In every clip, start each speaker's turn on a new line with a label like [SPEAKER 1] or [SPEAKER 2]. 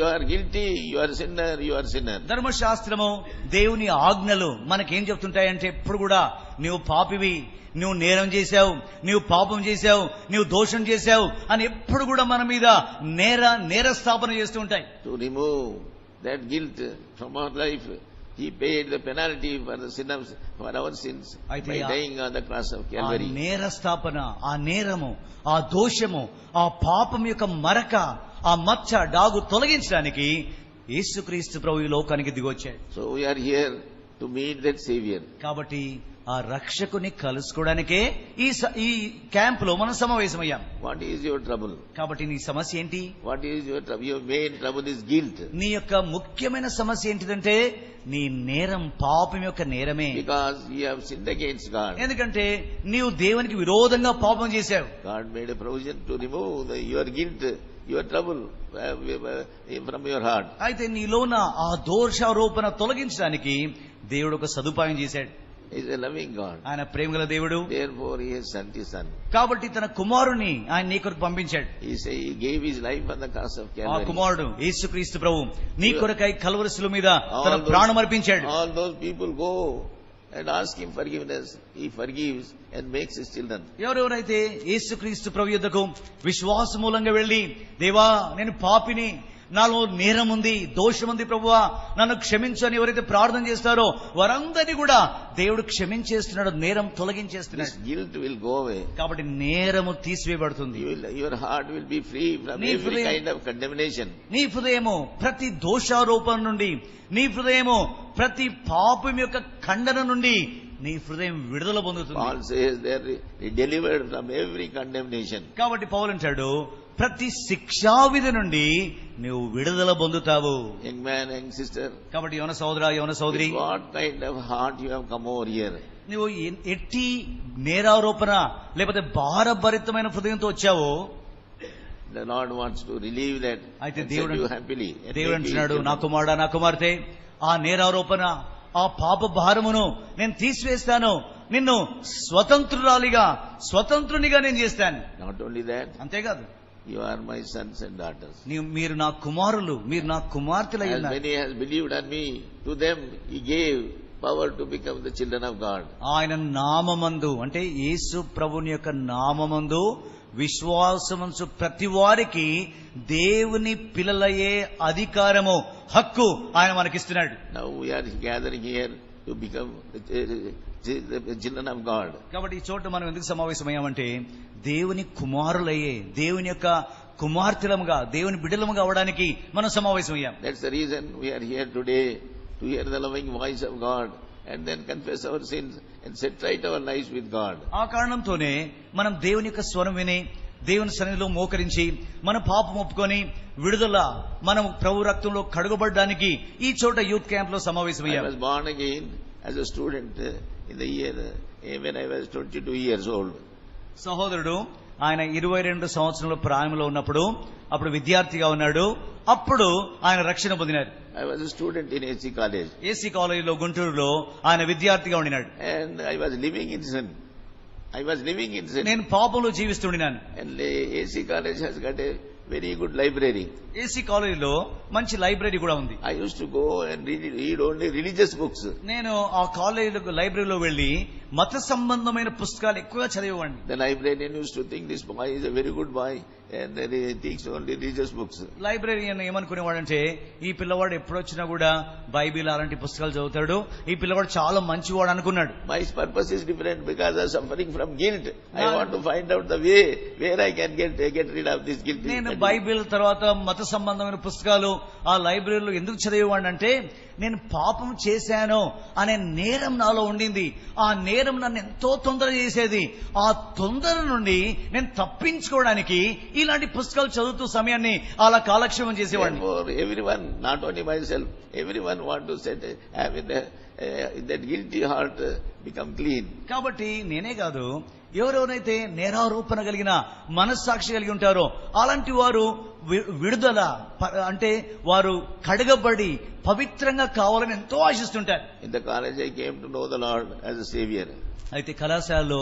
[SPEAKER 1] You are guilty, you are sinner, you are sinner.
[SPEAKER 2] ధర్మశాస్త్రము దేవుని ఆజ్ఞలు మనకేం చెప్తుంటాయంటే ఎప్పుడు కూడా నువ్వు పాపివి నువ్వు నేరం చేశావు నువ్వు పాపం చేశావు నువ్వు దోషం చేశావు అని ఎప్పుడు కూడా మన మీద నేర నేరస్థాపన చేస్తూ ఉంటాయి
[SPEAKER 1] To remove that guilt from our life, He paid the penalty for the sin of, for our sins
[SPEAKER 2] అయితే
[SPEAKER 1] by
[SPEAKER 2] ఆ-
[SPEAKER 1] dying on the cross of
[SPEAKER 2] ఆ నేరము ఆ దోషము ఆ పాపం యొక్క మరక ఆ మచ్చ డాగు తొలగించడానికి యేసుక్రీస్తు ప్రభు ఈ లోకానికి దిగొచ్చాడు
[SPEAKER 1] So we are here to meet that Savior.
[SPEAKER 2] కాబట్టి ఆ రక్షకుని కలుసుకోవడానికే ఈ ఈ క్యాంప్లో మనం సమావేశమయ్యాం.
[SPEAKER 1] వాట్ ఈజ్ యువర్ ట్రబుల్
[SPEAKER 2] కాబట్టి నీ సమస్య ఏంటి?
[SPEAKER 1] What is your trouble your main trouble is guilt
[SPEAKER 2] నీ యొక్క ముఖ్యమైన సమస్య ఏంటిదంటే నీ నేరం పాపం యొక్క నేరమే.
[SPEAKER 1] Because you have sinned against God
[SPEAKER 2] ఎందుకంటే నీవు దేవునికి విరోధంగా పాపం చేశావు.
[SPEAKER 1] God made a provision to remove your guilt your trouble from your heart
[SPEAKER 2] అయితే నీలో ఆ దోషారోపణ తొలగించడానికి దేవుడు ఒక సదుపాయం చేశాడు.
[SPEAKER 1] He is a loving God.
[SPEAKER 2] ఆయన దేవుడు
[SPEAKER 1] sent His Son.
[SPEAKER 2] కాబట్టి తన కుమారుని ఆయన నీ కొరకు పంపించాడు
[SPEAKER 1] He say He gave His life on the cross of
[SPEAKER 2] ఆ
[SPEAKER 1] Calvary.
[SPEAKER 2] కుమారుడు యేసుక్రీస్తు ప్రభు నీ కొరకై కలవరసుల మీద తన ప్రాణం అర్పించాడు
[SPEAKER 1] all those people go and ask Him forgiveness. He forgives and makes His children.
[SPEAKER 2] ఎవరెవరైతే యేసుక్రీస్తు ప్రభు యుద్ధకు విశ్వాస మూలంగా వెళ్ళి దేవా నేను పాపిని నాలో నేరం ఉంది దోషం ఉంది ప్రభువా నన్ను క్షమించు అని ఎవరైతే ప్రార్థన చేస్తారో వారందరినీ కూడా దేవుడు క్షమించేస్తున్నాడు నేరం తొలగించేస్తున్నాడు
[SPEAKER 1] guilt will go away.
[SPEAKER 2] కాబట్టి నేరము తీసివేయబడుతుంది
[SPEAKER 1] You will, your heart will be free from
[SPEAKER 2] Nee,
[SPEAKER 1] every
[SPEAKER 2] Hృదయం-
[SPEAKER 1] kind of condemnation.
[SPEAKER 2] నీ హృదయము ప్రతి దోషారోపణ నుండి నీ హృదయము ప్రతి పాపం యొక్క ఖండన నుండి నీ హృదయం విడుదల పొందుతుంది
[SPEAKER 1] delivered from every condemnation.
[SPEAKER 2] కాబట్టి పౌలు అంటాడు ప్రతి శిక్షావిధి నుండి నువ్వు విడుదల పొందుతావు.
[SPEAKER 1] Young man, young sister,
[SPEAKER 2] కాబట్టి యవన సోదర యవన సోదరి
[SPEAKER 1] what kind of heart you have come over here?
[SPEAKER 2] నువ్వు ఎట్టి నేరారోపణ లేకపోతే భారభరితమైన హృదయంతో వచ్చావో?
[SPEAKER 1] The Lord wants to relieve that
[SPEAKER 2] అయితే దేవుడు
[SPEAKER 1] and
[SPEAKER 2] దేవుడు అంటున్నాడు. నా కుమారుడా నా కుమార్తె ఆ నేరారోపణ ఆ పాప భారమును నేను తీసివేస్తాను. నిన్ను స్వతంత్రురాలిగా స్వతంత్రునిగా నేను చేస్తాను.
[SPEAKER 1] Not only that,
[SPEAKER 2] అంతేకాదు.
[SPEAKER 1] You are my sons and daughters.
[SPEAKER 2] నీవు మీరు నా కుమారులు మీరు నా కుమార్తెలై ఉన్నారు
[SPEAKER 1] many has believed on me, to them He gave power to become the children of God.
[SPEAKER 2] ఆయన నామమందు అంటే యేసు ప్రభుని యొక్క నామమందు విశ్వాసమంచు ప్రతి వారికి దేవుని పిల్లలయ్యే అధికారము హక్కు ఆయన మనకిస్తున్నాడు
[SPEAKER 1] Now we are gathering here children of God
[SPEAKER 2] కాబట్టి ఈ చోట మనం ఎందుకు సమావేశమయ్యామంటే దేవుని కుమారులయ్యే దేవుని యొక్క కుమార్తెలముగా దేవుని బిడ్డలముగా అవడానికి మనం సమావేశమయ్యాం.
[SPEAKER 1] That's reason we are here today to hear the loving voice of God and then confess our sins and set right our life with God
[SPEAKER 2] ఆ కారణంతోనే మనం దేవుని యొక్క స్వరం వినే దేవుని సన్నిధిలో మోకరించి మన పాపం ఒప్పుకొని విడుదల మనం ప్రభు రక్తంలో కడుగబడడానికి ఈ చోట యూత్ క్యాంప్లో
[SPEAKER 1] I
[SPEAKER 2] సమావేశమయ్యాం
[SPEAKER 1] was born again as a student uh, in the year uh, when I was 22 years old.
[SPEAKER 2] సహోదరుడు ఆయన ఇరవై రెండు సంవత్సరంలో ప్రాయంలో ఉన్నప్పుడు అప్పుడు విద్యార్థిగా ఉన్నాడు అప్పుడు ఆయన రక్షణ పొందినారు
[SPEAKER 1] was a student in AC college
[SPEAKER 2] AC కాలేజీలో గుంటూరులో ఆయన విద్యార్థిగా ఉండినాడు
[SPEAKER 1] and I was living in I was living in sin.
[SPEAKER 2] నేను పాపంలో జీవిస్తుండినాను
[SPEAKER 1] And uh, AC college has got a very good library.
[SPEAKER 2] AC కాలేజీలో మంచి లైబ్రరీ కూడా ఉంది
[SPEAKER 1] I used to go and read, read only religious books.
[SPEAKER 2] నేను ఆ college లైబ్రరీలో వెళ్ళి మత సంబంధమైన పుస్తకాలు ఎక్కువగా చదివేవాడిని.
[SPEAKER 1] Then librarian use to think this boy is a very good boy and only religious books
[SPEAKER 2] librarian ఏమనుకునేవాడు అంటే ఈ పిల్లవాడు ఎప్పుడు వచ్చినా కూడా బైబిల్ అలాంటి పుస్తకాలు చదువుతాడు. ఈ పిల్లవాడు చాలా మంచివాడు అనుకున్నాడు.
[SPEAKER 1] My purpose is different because I suffering from
[SPEAKER 2] guilt
[SPEAKER 1] I want find out the way where I can get get rid of this guilt
[SPEAKER 2] నేను బైబిల్ తర్వాత మత సంబంధమైన పుస్తకాలు ఆ లైబ్రరీలో ఎందుకు చదివేవాడు అంటే నేను పాపం చేశాను అనే నేరం నాలో ఉండింది. ఆ నేరం నన్ను ఎంతో తొందర చేసేది. ఆ తొందర నుండి నేను తప్పించుకోవడానికి ఇలాంటి పుస్తకాలు చదువుతూ సమయాన్ని అలా కాలక్షేపం చేసేవాడిని.
[SPEAKER 1] Everyone not only myself everyone want to set have that guilty heart uh, become clean.
[SPEAKER 2] కాబట్టి నేనే కాదు ఎవరెవరైతే నేరారోపణ కలిగిన మనస్సాక్షి కలిగి ఉంటారో అలాంటి వారు విడుదల అంటే వారు కడగబడి పవిత్రంగా కావాలని ఎంతో ఆశిస్తుంటారు
[SPEAKER 1] In the college, I came to know the Lord as a Savior.
[SPEAKER 2] అయితే కళాశాలలో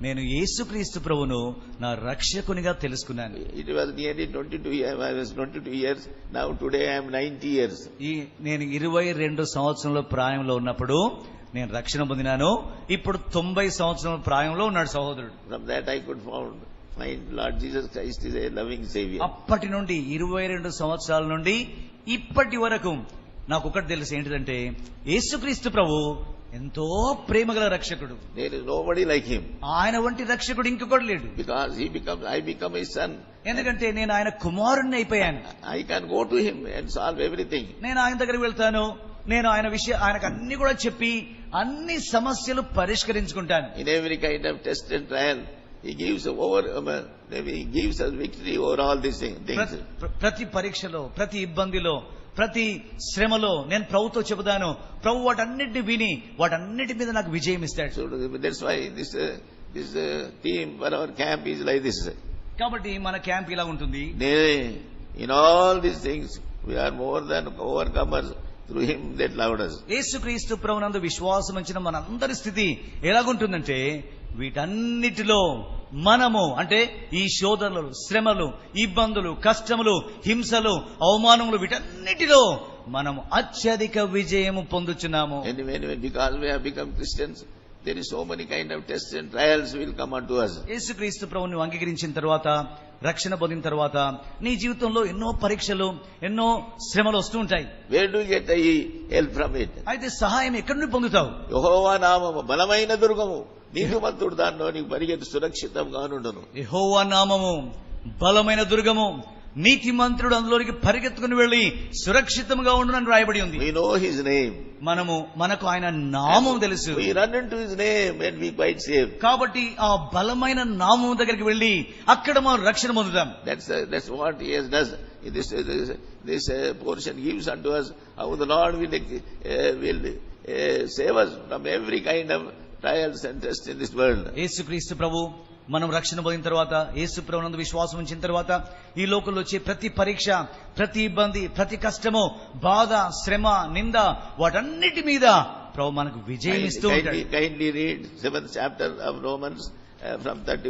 [SPEAKER 2] నేను యేసుక్రీస్తు ప్రభును నా రక్షకునిగా తెలుసుకున్నాను
[SPEAKER 1] was nearly 22 years, I was 22 years, now today I am 90 years.
[SPEAKER 2] ఈ నేను ఇరవై రెండు సంవత్సరంలో ప్రాయంలో ఉన్నప్పుడు నేను రక్షణ పొందినాను ఇప్పుడు తొంభై సంవత్సరాల ప్రాయంలో ఉన్నాడు సహోదరుడు
[SPEAKER 1] From that I could found, find Lord Jesus Christ is a loving Savior.
[SPEAKER 2] అప్పటి నుండి ఇరవై రెండు సంవత్సరాల నుండి ఇప్పటి వరకు నాకు ఒకటి తెలుసు ఏంటిదంటే యేసుక్రీస్తు ప్రభు ఎంతో ప్రేమగల రక్షకుడు.
[SPEAKER 1] లైక్ హిమ్
[SPEAKER 2] ఆయన వంటి రక్షకుడు ఇంకొకటి లేడు.
[SPEAKER 1] Because he become I become I son
[SPEAKER 2] ఎందుకంటే నేను ఆయన కుమారుణ్ణి అయిపోయాను.
[SPEAKER 1] I can go to him and solve everything
[SPEAKER 2] నేను ఆయన దగ్గర వెళ్తాను. నేను ఆయన విషయం ఆయనకు అన్ని కూడా చెప్పి అన్ని సమస్యలు పరిష్కరించుకుంటాను.
[SPEAKER 1] In every kind of test and trial he gives over gives victory over all this thing
[SPEAKER 2] ప్రతి పరీక్షలో ప్రతి ఇబ్బందిలో ప్రతి శ్రమలో నేను ప్రభుతో చెబుతాను ప్రభు వాటన్నిటిని విని వాటన్నిటి మీద నాకు విజయం ఇస్తాడు. కాబట్టి మన క్యాంప్ ఇలా ఉంటుంది.
[SPEAKER 1] In all these things we are more than overcomers through him that loved us Yesu
[SPEAKER 2] Kristu ప్రభు నందు విశ్వాసం మన అందరి స్థితి ఎలాగుంటుందంటే వీటన్నిటిలో మనము అంటే ఈ శోధనలు శ్రమలు ఇబ్బందులు కష్టములు హింసలు అవమానములు వీటన్నిటిలో మనము అత్యధిక విజయము పొందుచున్నాము
[SPEAKER 1] will come unto us.
[SPEAKER 2] యేసుక్రీస్తు ప్రభుని అంగీకరించిన తర్వాత రక్షణ పొందిన తర్వాత నీ జీవితంలో ఎన్నో పరీక్షలు ఎన్నో శ్రమలు వస్తూ ఉంటాయి
[SPEAKER 1] Where do you get the help from it?
[SPEAKER 2] అయితే సహాయం ఎక్కడి నుండి పొందుతావు
[SPEAKER 1] యహోవా నామము బలమైన దుర్గము నీతిమంతుడు దానిలో నీకు పరిగెత్తి సురక్షితంగా ఉండను.
[SPEAKER 2] యహోవా నామము బలమైన దుర్గము. నీతి మంత్రుడు అందులోనికి పరిగెత్తుకుని వెళ్ళి సురక్షితంగా ఉండడం రాయబడి ఉంది.
[SPEAKER 1] నో హిజ్ నేమ్
[SPEAKER 2] మనము మనకు ఆయన నామం తెలుసు. కాబట్టి ఆ బలమైన నామం దగ్గరికి వెళ్ళి అక్కడ మనం రక్షణ పొందుతాం.
[SPEAKER 1] What does this portion gives and to will will save us from every kind of trials and tests in this world.
[SPEAKER 2] యేసుక్రీస్తు ప్రభు మనం రక్షణ పొందిన తర్వాత యేసు ప్రభునందు విశ్వాసం ఉంచిన తర్వాత ఈ లోకంలో వచ్చే ప్రతి పరీక్ష ప్రతి ఇబ్బంది ప్రతి కష్టము బాధ శ్రమ నింద వాటన్నిటి మీద ప్రభు మనకు విజయం ఇస్తూ
[SPEAKER 1] Kindly,
[SPEAKER 2] ఉంటాడు
[SPEAKER 1] kindly read seventh chapter of Romans uh, from 30